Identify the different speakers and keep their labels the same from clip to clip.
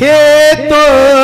Speaker 1: हे तो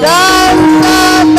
Speaker 1: Dance.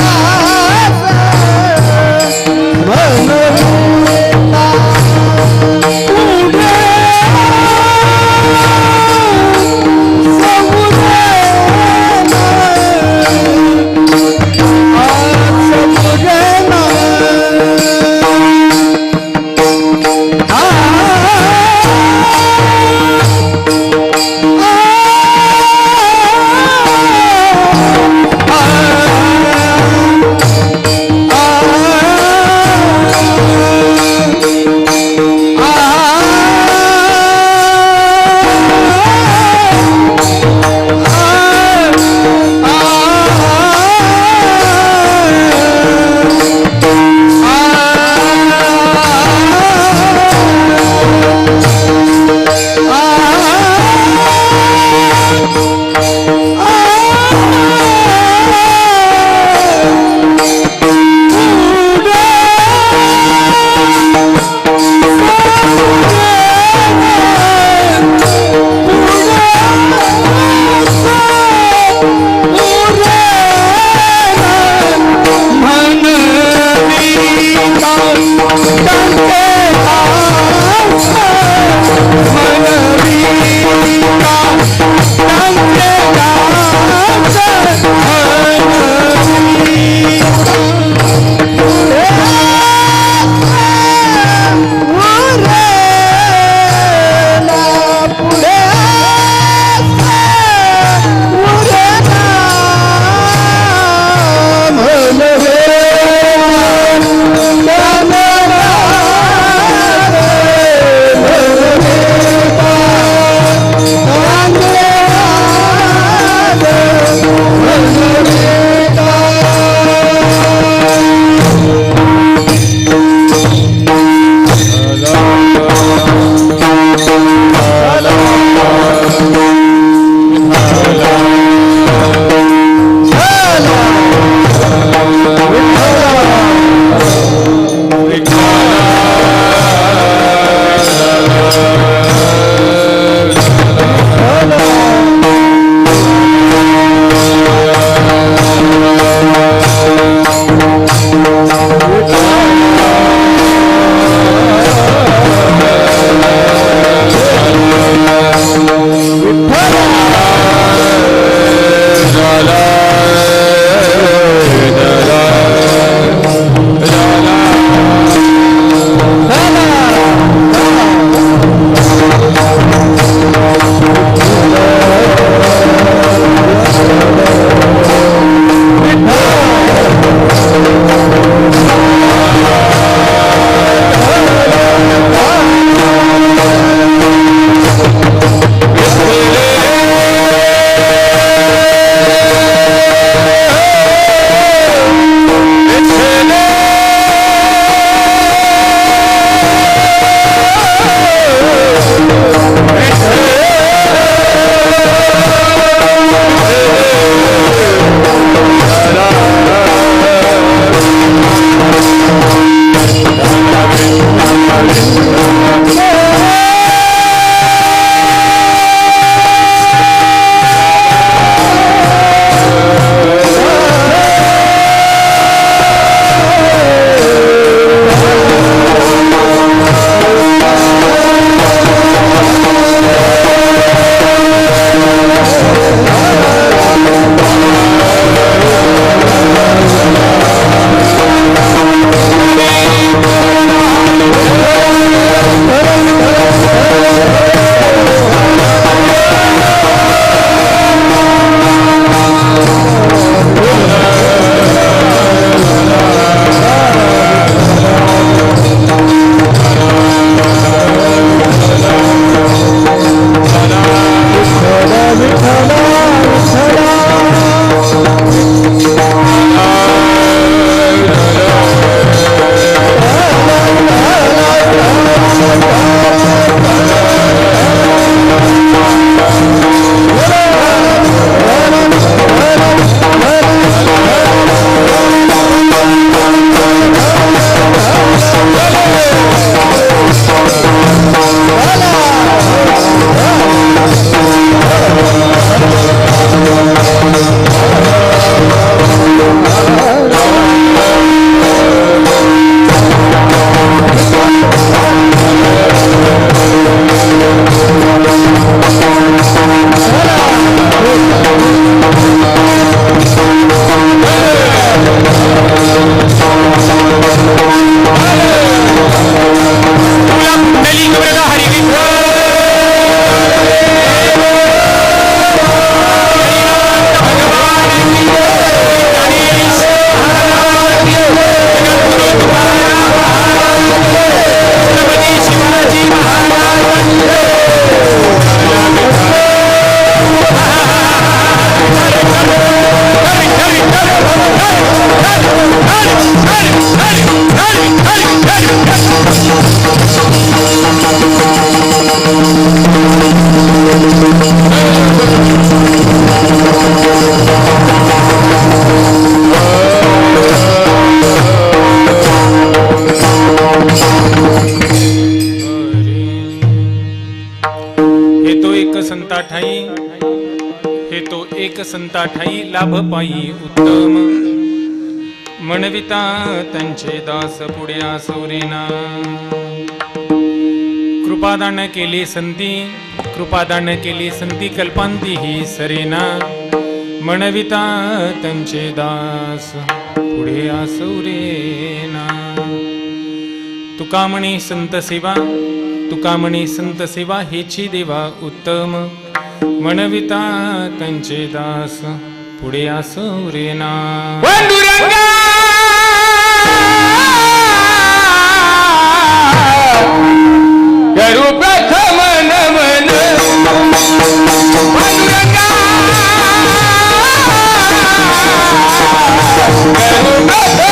Speaker 1: चिंता ठाई लाभ पायी उत्तम. म्हणविता त्यांचे दास पुढे सौरेना. कृपादान केली संती कृपादान केली संती कल्पांती ही सरेना. म्हणविता त्यांचे दास पुढे आसुरेना तुका म्हणे संत सेवा तुका म्हणे संत सेवा हेची देवा उत्तम. म्हणविता त्यांचे दास पुढे आसुरेना
Speaker 2: पांडुरंगा! करू प्रथम नमन. पांडुरंगा! करू प्रथम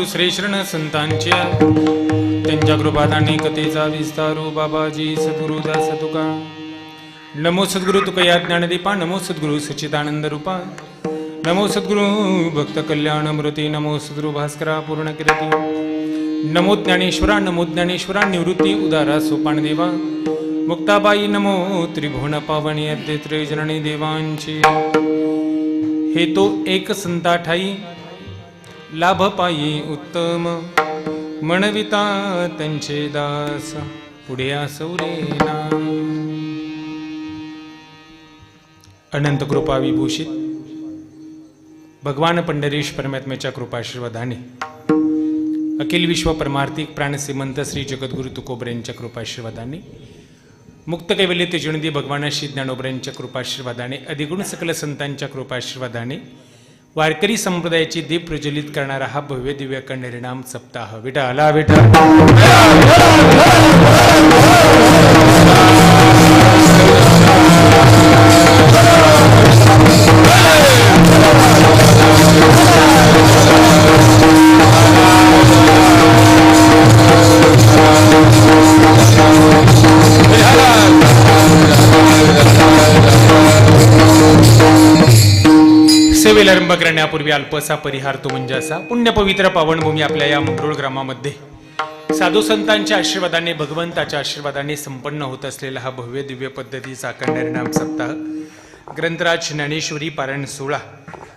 Speaker 2: प्रथम नमन
Speaker 1: दुसरे संतांच्या त्यांच्या कृपात अनेकतेचा विस्तारू बाबाजी सद्गुरुदा तुका. नमो सद्गुरु तुका या ज्ञानदीपा नमो सद्गुरु सच्चिदानंद रूपा. नमो सद्गुरु भक्त कल्याण मृती नमो सद्गुरु भास्करा पूर्ण किरती. नमो ज्ञानेश्वरा नमो ज्ञानेश्वरा निवृत्ती उदारा सोपान देवा. मुक्ताबाई नमो त्रिभुवन पावनी अद्य त्रिजननी देवांची. हे तो एक संता ठाई लाभ पायी उत्तम. म्हणविता त्यांचे दास. पुढे असौरेना अनंत कृपा विभूषित. भगवान पंढरीश परमात्म्याच्या कृपाशीर्वादाने. अखिल विश्व परमार्थिक प्राणसिमंत श्री जगद्गुरु तुकोबऱ्यांच्या कृपाशीर्वादाने. मुक्त कैवल्य तेजुनदी भगवान श्री ज्ञानोबऱ्यांच्या कृपाशीर्वादाने. अधिगुण सकल संतांच्या कृपाशीर्वादाने. वारकरी संप्रदायाची दीप प्रज्वलित करणारा हा भव्य दिव्य कंडरिणाम सप्ताह विठा आला विठा. सेवेला आरंभ करण्यापूर्वी अल्पसा परिहार तो म्हणजे असा. पुण्यपवित्र पावनभूमी आपल्या या मंगरुळ ग्रामामध्ये. साधू संतांच्या आशीर्वादाने भगवंताच्या आशीर्वादाने संपन्न होत असलेला हा भव्य दिव्य पद्धतीचा अखंड हरिनाम सप्ताह. ग्रंथराज ज्ञानेश्वरी पारायण सोळा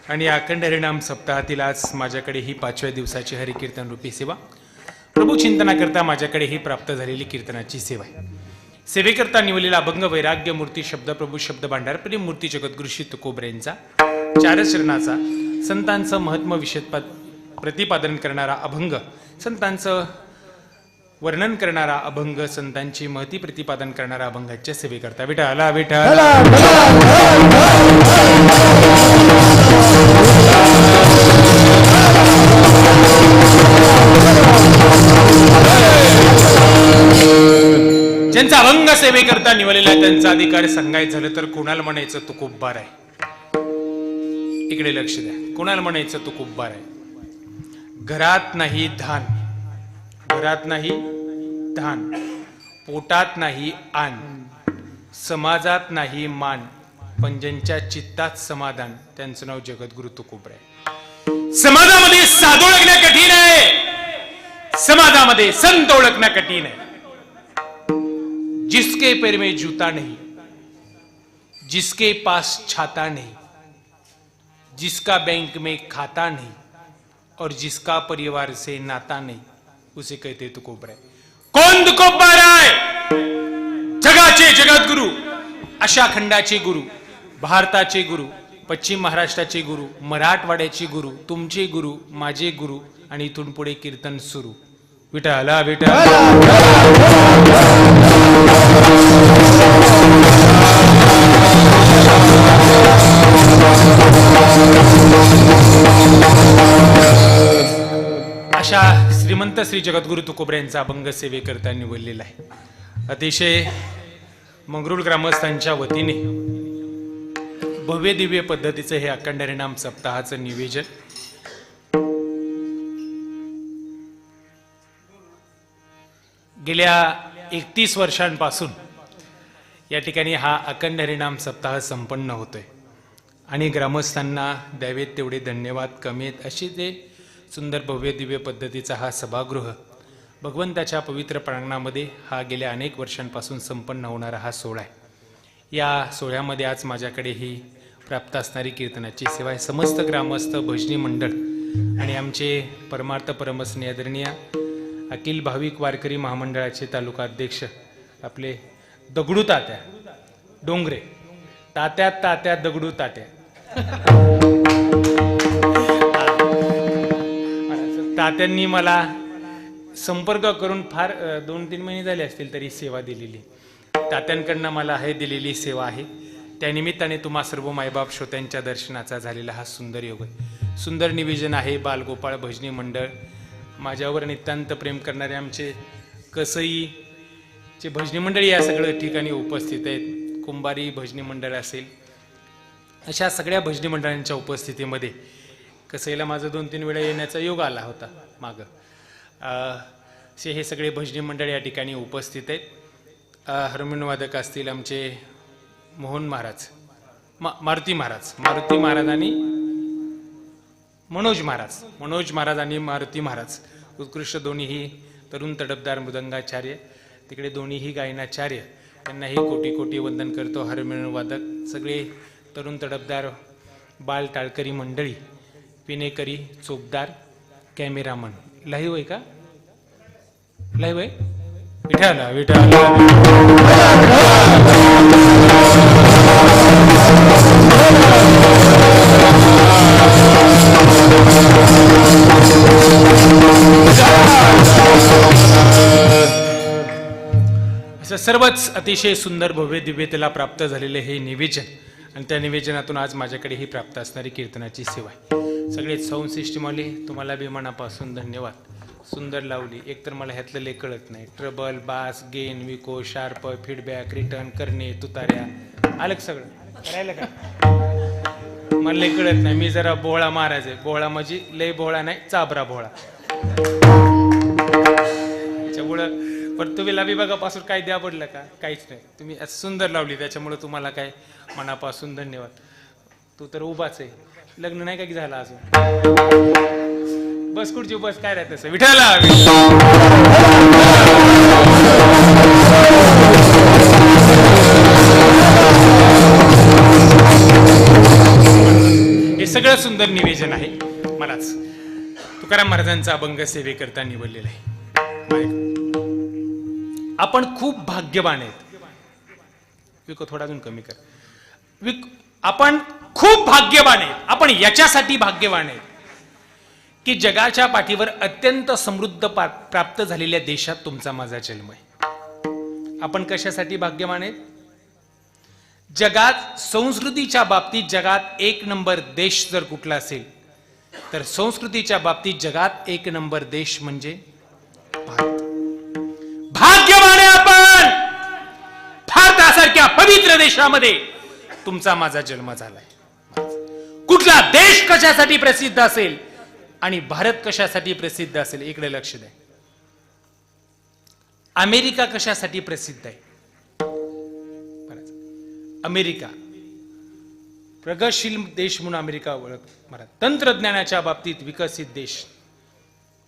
Speaker 1: आणि या अखंड हरिनाम सप्ताहातील आज माझ्याकडे ही पाचव्या दिवसाची हरिकीर्तन रूपी सेवा. प्रभू चिंतनाकरता माझ्याकडे ही प्राप्त झालेली कीर्तनाची सेवा आहे. सेवेकरता निवलेला अभंग वैराग्य मूर्ती शब्द प्रभू शब्द भांडार प्रेम मूर्ती जगद्गुरु श्री चारचरणाचा संतांचं महत्म विषद प्रतिपादन करणारा अभंग संतांचं वर्णन करणारा अभंग संतांची महती प्रतिपादन करणारा अभंगाच्या सेवेकरता. विठाला विठाला ज्यांचा अभंग सेवेकरता निवलेला आहे, त्यांचा अधिकार सांगायचं झालं तर कोणाला म्हणायचं? तू खूप बार आहे. इकडे लक्ष द्या. कोणाला म्हणायचं? तू खूप बार आहे. घरात नाही धान. घरात नाही धान. पोटात नाही आन. समाजात नाही मान. पण ज्यांच्या चित्तात समाधान त्यांचं नाव जगद्गुरु तुकोबर आहे. समाजामध्ये साधू ओळखणं कठीण आहे. समाजामध्ये संत ओळखणं कठीण आहे. जिसके पैर में जूता नाही जिसके पास छाता नाही जिसका बैंक में खाता नहीं और जिसका परिवार से नाता नहीं उसे कहते तो कोबरा कोण तुकोबर आहे जगाचे जगद्गुरु अशा खंडाचे गुरु। भारताचे गुरु पश्चिम महाराष्ट्राचे गुरु मराठवाड्याचे गुरु तुमचे गुरु माझे गुरु आणि इथून पुढे कीर्तन सुरू. विठाला विठा अशा श्रीमंत श्री जगद्गुरु तुकोबऱ्यांचा अभंग सेवेकरता निवडलेला आहे. अतिशय मंगरुळ ग्रामस्थांच्या वतीने भव्य दिव्य पद्धतीचं हे अखंड हरिनाम सप्ताहाचं निवेदन. गेल्या एकतीस वर्षांपासून या ठिकाणी हा अखंड हरिणाम सप्ताह संपन्न होतोय. आणि ग्रामस्थांना द्यावेत तेवढे धन्यवाद कमी आहेत अशी ते सुंदर भव्य दिव्य पद्धतीचा हा सभागृह भगवंताच्या पवित्र प्रांगणामध्ये हा गेल्या अनेक वर्षांपासून संपन्न होणारा हा सोहळा आहे. या सोहळ्यामध्ये आज माझ्याकडे ही प्राप्त असणारी कीर्तनाची सेवा आहे. समस्त ग्रामस्थ भजनी मंडळ आणि आमचे परमार्थ परमस्ने आदरणीय अखिल भाविक वारकरी महामंडळाचे तालुका अध्यक्ष आपले दगडू तात्या डोंगरे तात्या तात्या दगडू तात्या. तात्यांनी मला संपर्क करून फार दोन तीन महिने झाले असतील तरी सेवा दिलेली. तात्यांकडनं मला हे दिलेली सेवा आहे. त्यानिमित्ताने तुम्हा सर्व मायबाप श्रोत्यांच्या दर्शनाचा झालेला हा सुंदर योग सुंदर निवेदन आहे बालगोपाळ भजनी मंडळ. माझ्यावर नितांत प्रेम करणारे आमचे कसई चे भजनी मंडळी या सगळ्या ठिकाणी उपस्थित आहेत. कुंभारी भजनी मंडळ असेल. अशा सगळ्या भजनी मंडळांच्या उपस्थितीमध्ये कसईला माझं दोन तीन वेळा येण्याचा योग आला होता मागं. अं, असे हे सगळे भजनी मंडळ या ठिकाणी उपस्थित आहेत. अं, असतील आमचे मोहन महाराज मा मारुती महाराज मारुती महाराज आणि मनोज महाराज मनोज महाराज आणि मारुती महाराज. उत्कृष्ट दोन्हीही तरुण तडपदार मृदंगाचार्य तिकडे दोन्हीही गायनाचार्य त्यांनाही कोटी कोटी वंदन करतो हार्मोनियम सगळे तरुण तडपदार बाल टाळकरी मंडळी पिनेकरी चोपदार कॅमेरामन. लाईव्ह आहे का? लाईव्ह आहे विठाला विठाला असं सर्वच अतिशय सुंदर भव्य दिव्यतेला प्राप्त झालेले हे निवेदन. आणि त्या निवेदनातून आज माझ्याकडे ही प्राप्त असणारी कीर्तनाची सेवा आहे. सगळे साऊंड सिस्टीम आले तुम्हाला बी मनापासून धन्यवाद. सुंदर लावली. एकतर मला ह्यातलं लय कळत नाही. ट्रबल बास गेन विको शार्प फीडबॅक रिटर्न करणे तुताऱ्या. आलं सगळं? करायला का? मला लय कळत नाही. मी जरा बोळा महाराज आहे. बोळा म्हणजे लय बोळा नाही चाबरा बोळा त्याच्यामुळं पण तुम्ही विभागापासून काय द्या पडलं का? काहीच नाही. तुम्ही सुंदर लावली. त्याच्यामुळं तुम्हाला काय मनापासून धन्यवाद. तू तर उभाच आहे. लग्न नाही का की झालं असं? बस कुठची बस? काय राहत असं विठाला. हे सगळं सुंदर निवेदन आहे. मलाच. तुकाराम महाराजांचा अभंग सेवेकरता निवडलेला आहे. आपण खूप भाग्यवान आहेत. विको थोडा अजून कमी कर. विक आपण खूप भाग्यवान आहेत. आपण याच्यासाठी भाग्यवान आहेत. की जगाच्या पाठीवर अत्यंत समृद्ध प्राप्त झालेल्या देशात तुमचा माझा जन्म आहे. आपण कशासाठी भाग्यवान आहेत? जगात संस्कृतीच्या बाबतीत जगात एक नंबर देश जर कुठला असेल तर संस्कृतीच्या बाबतीत जगात एक नंबर देश म्हणजे भारत. भाग्यवान आहे आपण! भारतासारख्या पवित्र देशामध्ये तुमचा माझा जन्म झालाय. कुठला देश कशासाठी प्रसिद्ध असेल आणि भारत कशासाठी प्रसिद्ध असेल इकडे लक्ष द्या. अमेरिका कशासाठी प्रसिद्ध आहे? अमेरिका. प्रगतशील देश म्हणून अमेरिका ओळख मला तंत्रज्ञानाच्या बाबतीत विकसित देश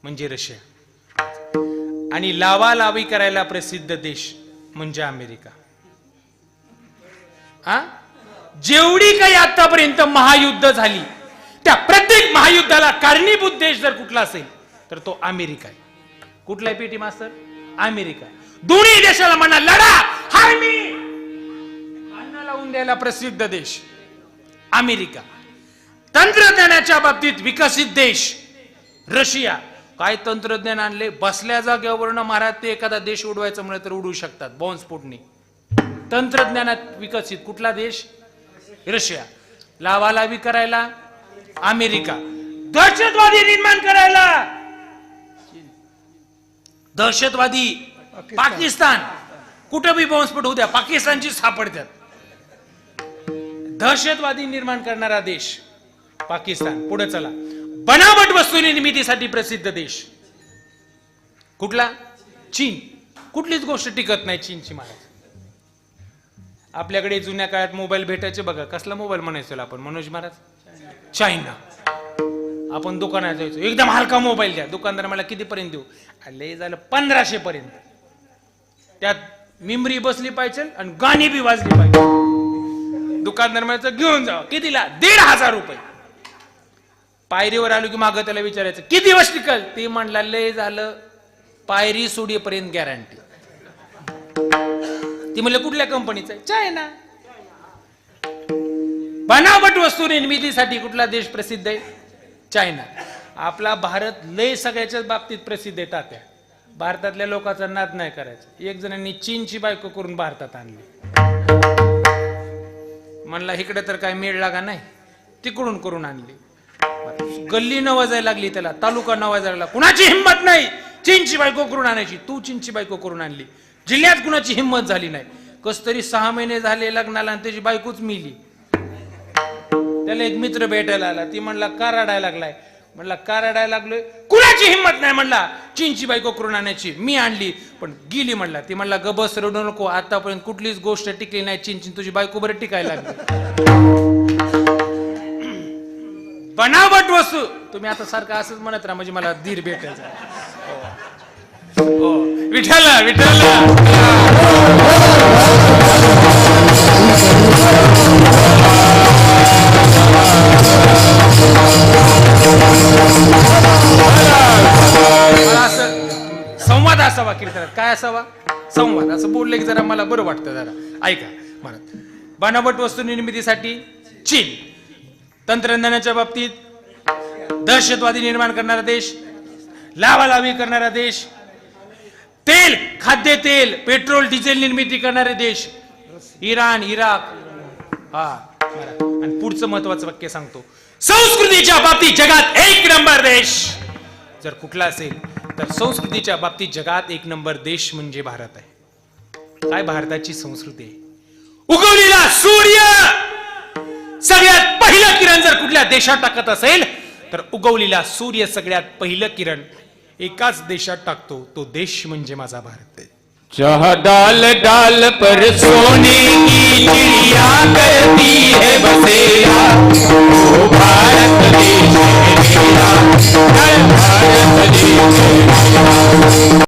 Speaker 1: म्हणजे रशिया. आणि लावालावी करायला प्रसिद्ध देश म्हणजे अमेरिका. हा जेवढी काही आतापर्यंत महायुद्ध झाली त्या प्रत्येक महायुद्धाला कारणीभूत देश जर कुठला असेल तर तो अमेरिका आहे. कुठला आहे पीटी मास्तर? अमेरिका दोन्ही देशाला म्हणा लढा हार मी. अन्न लावून द्यायला प्रसिद्ध देश अमेरिका. तंत्रज्ञानाच्या बाबतीत विकसित देश रशिया. काय तंत्रज्ञान आणले? बसल्या जागेवरनं महाराज ते एखादा देश उडवायचं म्हणलं तर उडवू शकतात बॉम्बस्फोटने तंत्रज्ञानात विकसित कुठला देश? रशिया लावालावी करायला अमेरिका. दहशतवादी निर्माण करायला. दहशतवादी पाकिस्तान. कुठं बी बॉम्बस्फोट होऊ द्या पाकिस्तानची सापडत्यात दहशतवादी निर्माण करणारा देश पाकिस्तान. पुढे चला. बनावट वस्तू निर्मितीसाठी प्रसिद्ध देश. कुठला? चीन. कुठलीच गोष्ट टिकत नाही चीनची महाराज आपल्याकडे जुन्या काळात मोबाईल भेटायचे बघा. कसला मोबाईल म्हणायचो आपण? मनोज महाराज? चायना. आपण दुकानात जायचो. एकदम हलका मोबाईल द्या. दुकानदार मला कितीपर्यंत देऊ? लय झालं पंधराशे पर्यंत त्यात मिमरी बसली पाहिजे आणि गाणी बी वाजली पाहिजे. दुकानदार म्हणायचं घेऊन जा. कितीला? दीड हजार रुपये. पायरीवर आलो की मागं त्याला विचारायचं किती दिवस टिकल ते म्हणला लय झालं. पायरी सोडीपर्यंत गॅरंटी ती म्हणले कुठल्या कंपनीचं आहे? चायना. बनावट वस्तू निर्मितीसाठी कुठला देश प्रसिद्ध आहे? चायना. आपला भारत लय सगळ्याच्याच बाबतीत प्रसिद्ध आहे तात्या. भारतातल्या लोकांचा नाद नाही करायचा. एक जणांनी चीनची बायको करून भारतात आणली. म्हणला इकडे तर काय मेळ लागा नाही. तिकडून करून आणली. गल्ली न वाजायला लागली त्याला. तालुका न वाजायला लागला. कुणाची हिंमत नाही? चीनची बायको करून आणायची. तू चीनची बायको करून आणली. जिल्ह्यात कुणाची हिंमत झाली नाही. कस तरी सहा महिने झाले लग्नाला आणि त्याची बायकोच मिली. त्याला एक मित्र भेटायला आला. ती म्हणला का रडायला लागलाय? म्हणला का रडायला लागलोय? कुणाची हिंमत नाही म्हणला. चीनची बायको करून आणायची. मी आणली. पण गेली म्हणला. ती म्हणला ग बस रडू नको. आतापर्यंत कुठलीच गोष्ट टिकली नाही. चीनची तुझी बायको बरं टिकायला लागली. बनावट वस्तू. तुम्ही आता सारखं असंच म्हणत राहा. म्हणजे मला धीर भेटायचा. हो. विठ्ठल विठ्ठल असं संवाद असावा कीर्तनात. काय असावा? संवाद. असं बोलले की जरा मला बरं वाटतं जरा. ऐका म्हणत बनावट वस्तू निर्मितीसाठी चीन. तंत्रज्ञानाच्या बाबतीत दहशतवादी निर्माण करणारा देश लावालावी करणारा देश तेल खाद्य तेल पेट्रोल डिझेल निर्मिती करणारे देश. Iran Iraq. हा आणि पुढचं महत्वाचं वाक्य सांगतो. संस्कृतीच्या बाबतीत जगात एक नंबर देश. जर कुठला असेल तर संस्कृतीच्या बाबतीत जगात एक नंबर देश म्हणजे भारत आहे. काय भारताची संस्कृती? आहे उगवलेला सूर्य! सगळ्यात पहिलं किरण जर कुठल्या देशात टाकत असेल तर उगवलेला सूर्य सगळ्यात पहिलं किरण एकाच देशात टाकतो तो देश म्हणजे माझा भारत आहे.
Speaker 2: चाह डाल डाल पर सोने की चिड़िया करती है बसेरा। ओ भारत देश है मेरा। जय भारत
Speaker 3: की मेरा।